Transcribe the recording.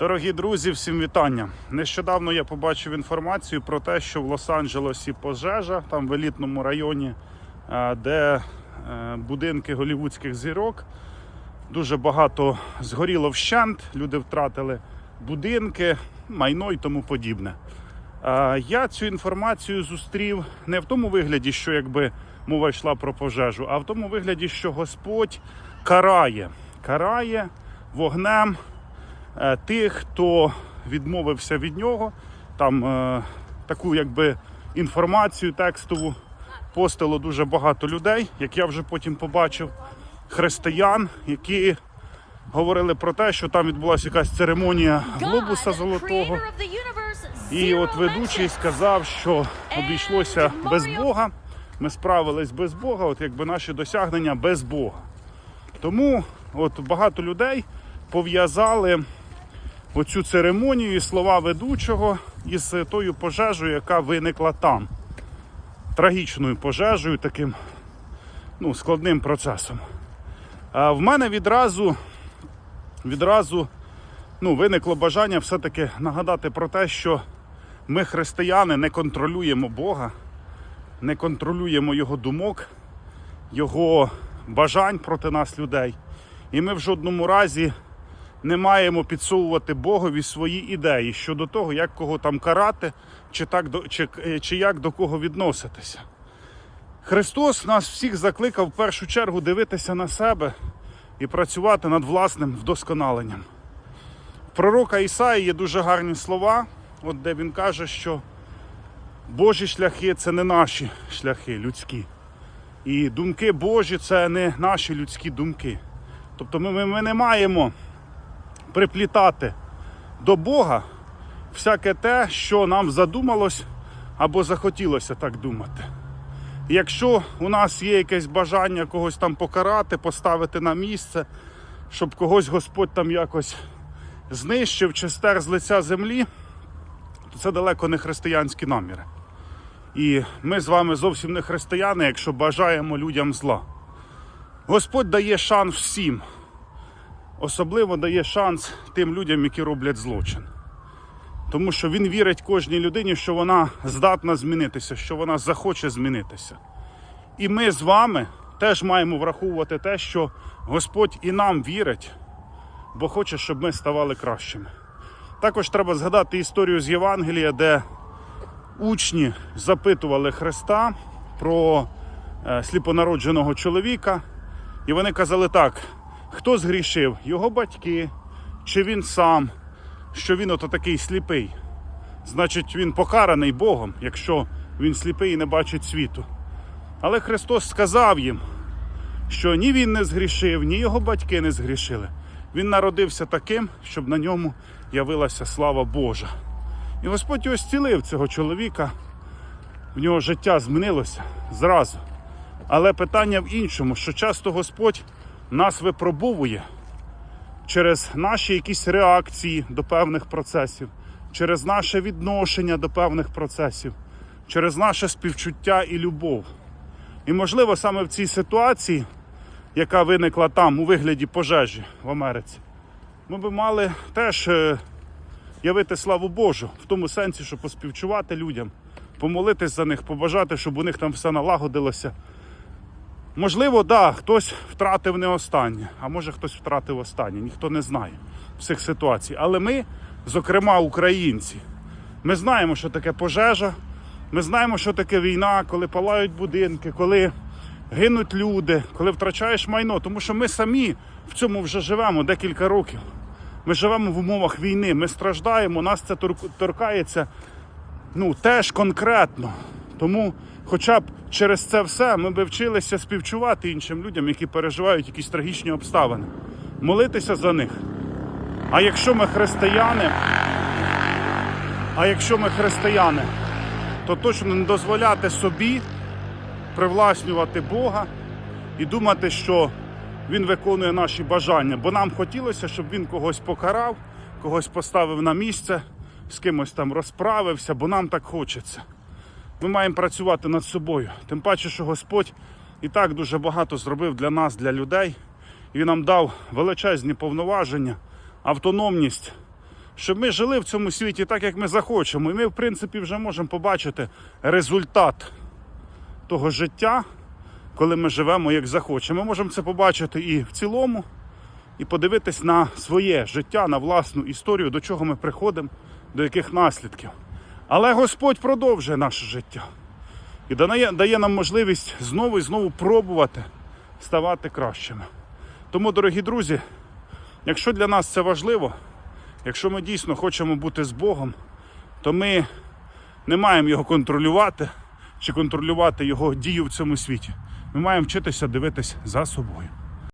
Дорогі друзі, всім вітання. Нещодавно я побачив інформацію про те, що в Лос-Анджелесі пожежа, там в елітному районі, е, де е, будинки голівудських зірок. Дуже багато згоріло вщент, люди втратили будинки, майно і тому подібне. Е, Я цю інформацію зустрів не в тому вигляді, що якби мова йшла про пожежу, а в тому вигляді, що Господь карає, карає вогнем тих, хто відмовився від нього. Там е, таку якби інформацію текстову постило дуже багато людей, як я вже потім побачив, християн, які говорили про те, що там відбулася якась церемонія глобуса золотого. І от ведучий сказав, що обійшлося без Бога. Ми справились без Бога, от якби наші досягнення без Бога. Тому от багато людей пов'язали оцю церемонію і слова ведучого із тою пожежею, яка виникла там. Трагічною пожежею, таким ну, складним процесом. А в мене відразу, відразу ну, виникло бажання все-таки нагадати про те, що ми, християни, не контролюємо Бога, не контролюємо Його думок, Його бажань проти нас, людей. І ми в жодному разі не маємо підсовувати Богові свої ідеї щодо того, як кого там карати, чи, так чи, е, чи як до кого відноситися. Христос нас всіх закликав в першу чергу дивитися на себе і працювати над власним вдосконаленням. В пророка Ісаї є дуже гарні слова, от де він каже, що Божі шляхи це не наші шляхи людські. І думки Божі це не наші людські думки. Тобто ми, ми, ми не маємо приплітати до Бога всяке те, що нам задумалось або захотілося так думати. Якщо у нас є якесь бажання когось там покарати, поставити на місце, щоб когось Господь там якось знищив чи стер з лиця землі, то це далеко не християнські наміри. І ми з вами зовсім не християни, якщо бажаємо людям зла. Господь дає шанс всім, особливо дає шанс тим людям, які роблять злочин. Тому що він вірить кожній людині, що вона здатна змінитися, що вона захоче змінитися. І ми з вами теж маємо враховувати те, що Господь і нам вірить, бо хоче, щоб ми ставали кращими. Також треба згадати історію з Євангелія, де учні запитували Христа про е, сліпонародженого чоловіка, і вони казали так: хто згрішив? Його батьки, чи він сам, що він ото такий сліпий. Значить, він покараний Богом, якщо він сліпий і не бачить світу. Але Христос сказав їм, що ні він не згрішив, ні його батьки не згрішили. Він народився таким, щоб на ньому явилася слава Божа. І Господь його зцілив цього чоловіка. В нього життя змінилося зразу. Але питання в іншому, що часто Господь нас випробовує через наші якісь реакції до певних процесів, через наше відношення до певних процесів, через наше співчуття і любов. І можливо саме в цій ситуації, яка виникла там у вигляді пожежі в Америці, ми би мали теж е, явити славу Божу в тому сенсі, щоб поспівчувати людям, помолитись за них, побажати, щоб у них там все налагодилося. Можливо, да, хтось втратив не останнє, а може хтось втратив останнє, ніхто не знає всіх ситуацій. Але ми, зокрема, українці, ми знаємо, що таке пожежа, ми знаємо, що таке війна, коли палають будинки, коли гинуть люди, коли втрачаєш майно. Тому що ми самі в цьому вже живемо декілька років. Ми живемо в умовах війни, ми страждаємо, нас це торкається ну, теж конкретно. Тому, хоча б через це все, ми би вчилися співчувати іншим людям, які переживають якісь трагічні обставини, молитися за них. А якщо ми християни, а якщо ми християни, то точно не дозволяти собі привласнювати Бога і думати, що Він виконує наші бажання. Бо нам хотілося, щоб він когось покарав, когось поставив на місце, з кимось там розправився, бо нам так хочеться. Ми маємо працювати над собою. Тим паче, що Господь і так дуже багато зробив для нас, для людей. І Він нам дав величезні повноваження, автономність, щоб ми жили в цьому світі так, як ми захочемо. І ми, в принципі, вже можемо побачити результат того життя, коли ми живемо як захочемо. Ми можемо це побачити і в цілому, і подивитись на своє життя, на власну історію, до чого ми приходимо, до яких наслідків. Але Господь продовжує наше життя і дає, дає нам можливість знову і знову пробувати ставати кращими. Тому, дорогі друзі, якщо для нас це важливо, якщо ми дійсно хочемо бути з Богом, то ми не маємо його контролювати чи контролювати його дію в цьому світі. Ми маємо вчитися дивитись за собою.